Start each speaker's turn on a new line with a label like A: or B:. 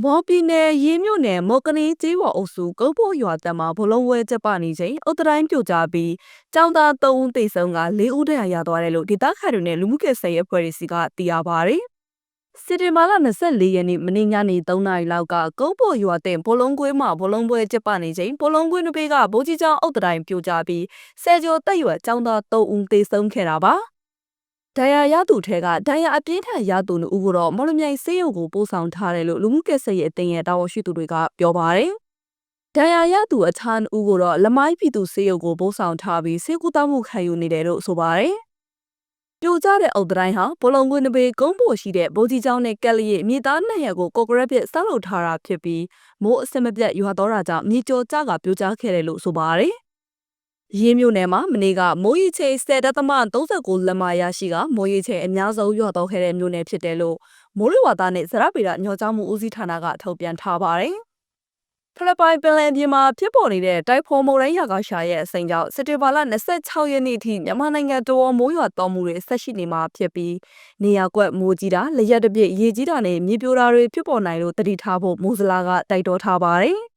A: မော်ပြည်နယ်ရေးမြို့နယ်မော်ကလေးကျေးဝအုပ်စုကုန်းဖို့ရွာတက်မှာဘလုံးဝဲကျပနေချိန်အုတ်တိုင်းပြိုကျပြီးကျောင်းသား၃ဦးသေဆုံးက၄ဦးဒဏ်ရာရသွားတယ်လို့ဒေသခံတွေနဲ့လူမှုကယ်ဆယ်ရေးအဖွဲ့တွေစီကသိရပါဗျ။စစ်တင်ဘာလ24ရက်နေ့မနေ့ညနေ3နာရီလောက်ကကုန်းဖို့ရွာတဲ့ဘလုံးကွေးမှာဘလုံးပွဲကျပနေချိန်ဘလုံးကွေးတစ်ပေကဗိုလ်ကြီးကျောင်းအုတ်တိုင်းပြိုကျပြီးဆယ်ကျော်တက်ရွယ်ကျောင်းသား3ဦးသေဆုံးခဲ့တာပါ။ ဒဏ်ရာရသူထဲကဒဏ်ရာအပြင်းထန်ရသူတို့ဦးကတော့မော်လမြိုင်ဆေးရုံကိုပို့ဆောင်ထားတယ်လို့လူမှုကယ်ဆယ်ရေးအသင်းရဲ့တာဝန်ရှိသူတွေကပြောပါတယ်။ဒဏ်ရာရသူအချမ်းဦးကတော့လမိုင်းပြည်သူဆေးရုံကိုပို့ဆောင်ထားပြီးဆေးကုသမှုခံယူနေတယ်လို့ဆိုပါတယ်။ပြိုကျတဲ့အုပ်တိုင်းဟာဘလုံကွင်းနဘေးကုန်းပေါ်ရှိတဲ့ဗိုလ်ကြီးကျောင်းနဲ့ကက်လျက်မြေသားနှစ်ရက်ကိုကော့ကရက်ပစ်ဆောက်လုပ်ထားတာဖြစ်ပြီးမိုးအစမပြတ်ရွာတော့တာကြောင့်မြေကျော်ကျကပြိုကျခဲ့တယ်လို့ဆိုပါတယ်။ ရင်းမြို့နယ်မှာမနေ့ကမိုးရီချေ10.39လက်မရရှိကမိုးရီချေအများဆုံးရွာတော့ခဲ့တဲ့မြို့နယ်ဖြစ်တယ်လို့မိုးလေဝသနဲ့ဇရပေဒညော်ကြားမှုဦးစီးဌာနကထုတ်ပြန်ထားပါတယ်။ဖိလစ်ပိုင်ပင်လယ်ပြင်မှာဖြစ်ပေါ်နေတဲ့တိုက်ဖိုမုန်တိုင်းရာဂါရှာရဲ့အစိမ်းကြောင့်စက်တင်ဘာလ26ရက်နေ့ထိမြန်မာနိုင်ငံတော်မိုးရွာတော်မှုတွေဆက်ရှိနေမှာဖြစ်ပြီးနေရာကွက်မိုးကြီးတာလက်ရက်တပြည့်ရေကြီးတာနဲ့မြေပြိုတာတွေဖြစ်ပေါ်နိုင်လို့တတိထားဖို့မိုးစလာကတိုက်တော်ထားပါတယ်။